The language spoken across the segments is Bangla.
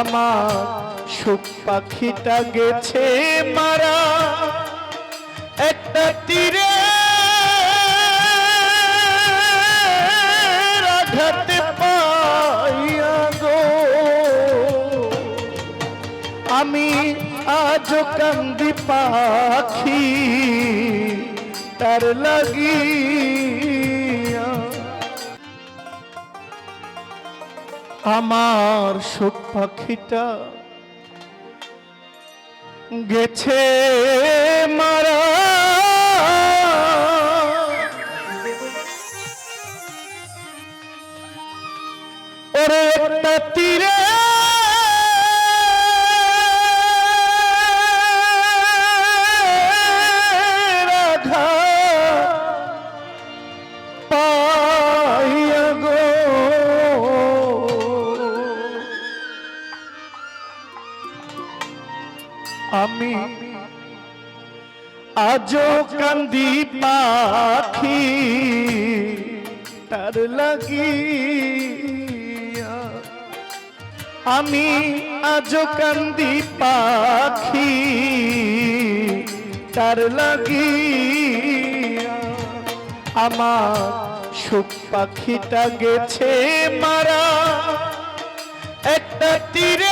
আমার সুখ পাখিটা গেছে মারা। একটা তীরে আঘাতে পাইয়া গো। আমি আজও কান্দি পাখি, তার লাগিয়া আমার সুখ পাখিটা গেছে মারা। ওরে তীরে কান্দি পাখি, তার লাগিয়া। আমি আজও কান্দি পাখি, তার লাগিয়া। আমার সুখ পাখিটা গেছে মারা। একটা তীরে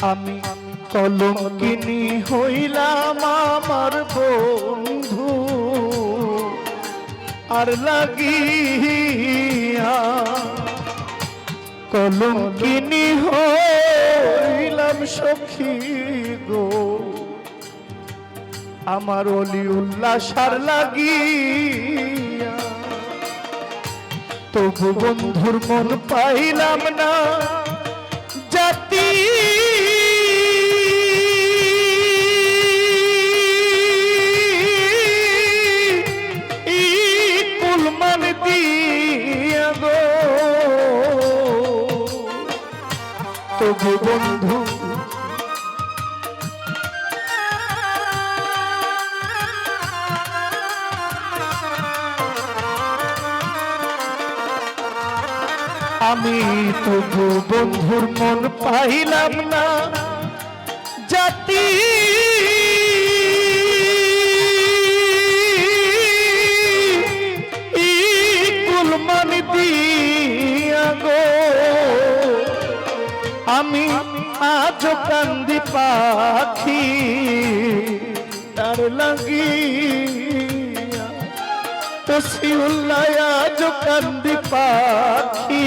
আমি কলঙ্কিনী হইলাম আমার বন্ধু। আর লাগিয়া কলঙ্কিনী হইলাম সখী গো। আমার অলি উল্লাসার লাগিয়া তবু বন্ধুর মন পাইলাম না। বন্ধু। আমি তবু বন্ধুর মন পাইলাম না। জাতি কুলমান দিয়া আজ কান্দি পাখি তার লাগি তসিউল্লাহ আজ কান্দি পাখি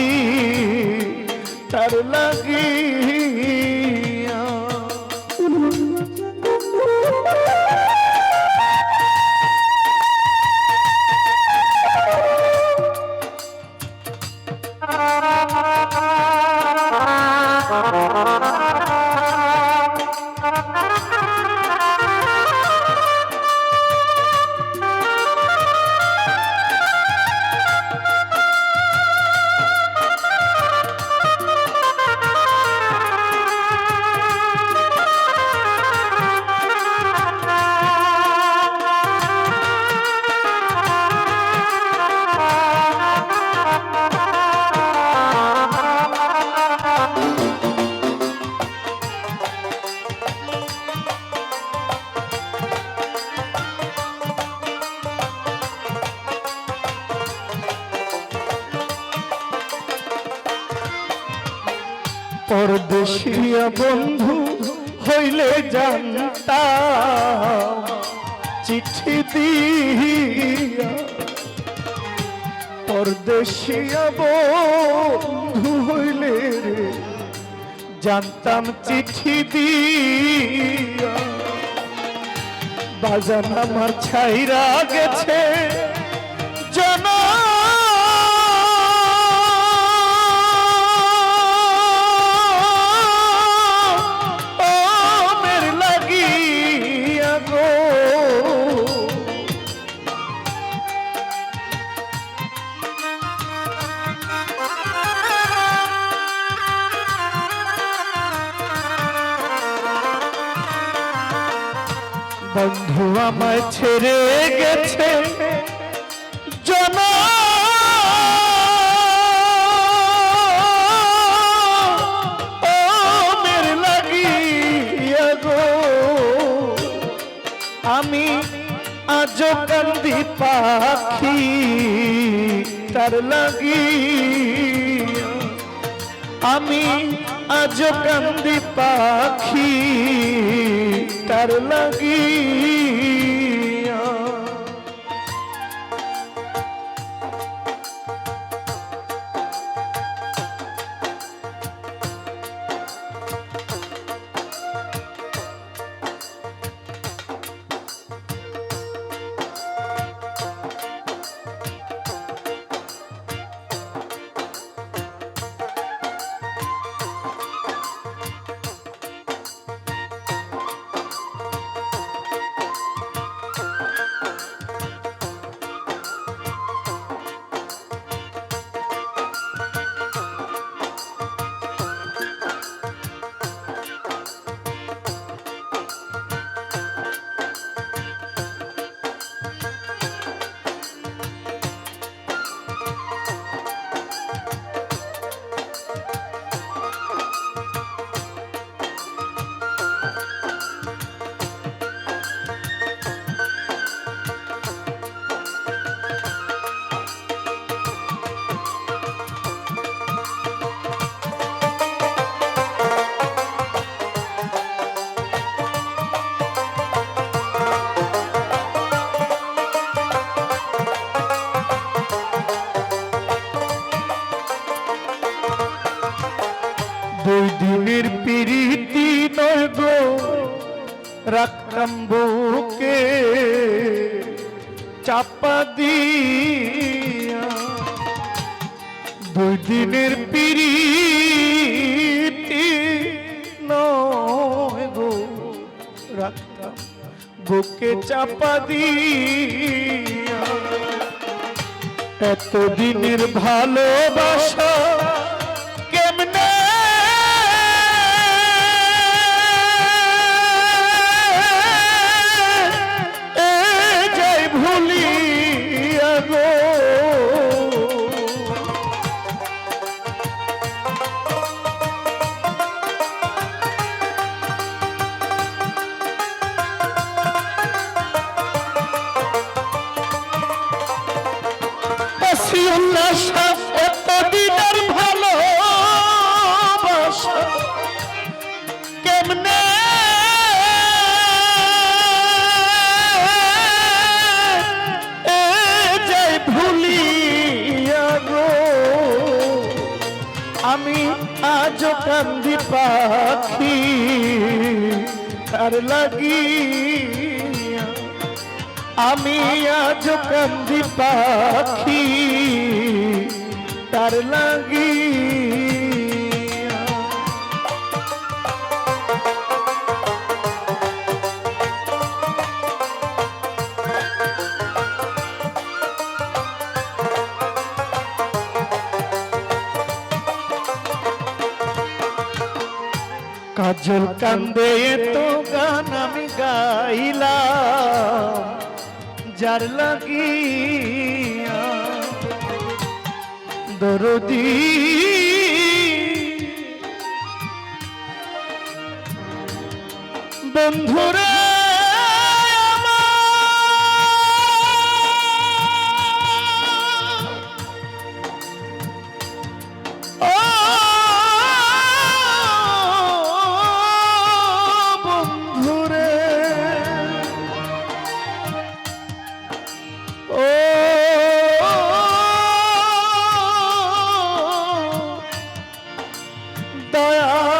তার লাগিয়া। পরদেশিয়া বন্ধু, হইলে জানতা। চিঠি দিয়া পরদেশিয়া বন্ধু হইলে জানতাম চিঠি দিয়া। বাজান আমার ছাইরা গেছে। বন্ধু আমায় ছেড়ে গেছে। জন। আমি আজ কান্দি পাখি তার লাগি আমি আজ কান্দি পাখি তার লাগি। রাখতাম বুকে চাপা দিয়া দুই দিনের পিরিতি নয় বুকে চাপা দিয়া এতদিনের ভালোবাসা কান্দি পাখি তার লাগি আমি আজ কান্দি পাখি তার লাগি কাজল কান্দে তো গান আমি গাইলাম যার লাগিয়া দরদি বন্ধুরা দয়া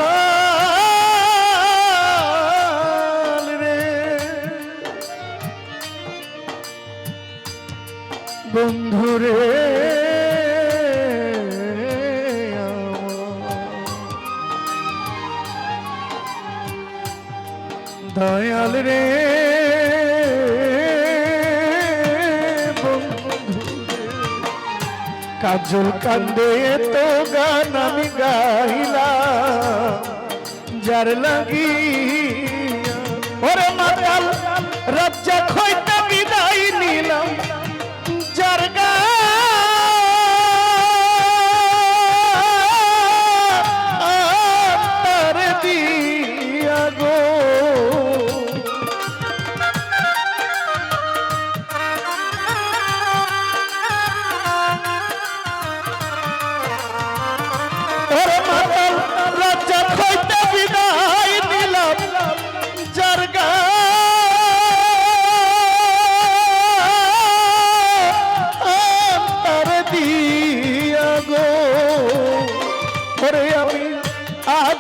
কাজল কান্দে তো গান আমি গাইলাম যার লাগি ওরে মাতাল রাজ্জা খইতে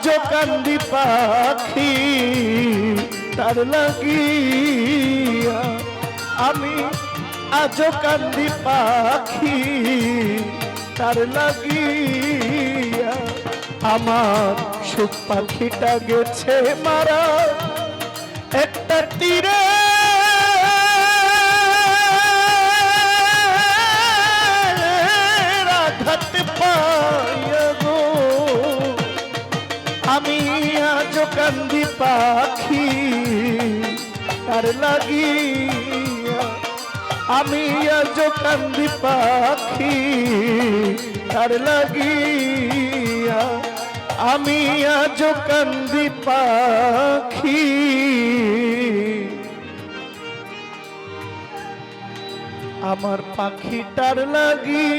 আজ কান্দি পাখি, তার লাগিয়া আমি আজ কান্দি পাখি, তার লাগিয়া আমার সুখ পাখিটা গেছে মারা। একটা তীরে পাখি তার লাগিয়া আমি আজ কান্দি পাখি তার লাগিয়া আমি আজ কান্দি পাখি। আমার পাখিটার লাগি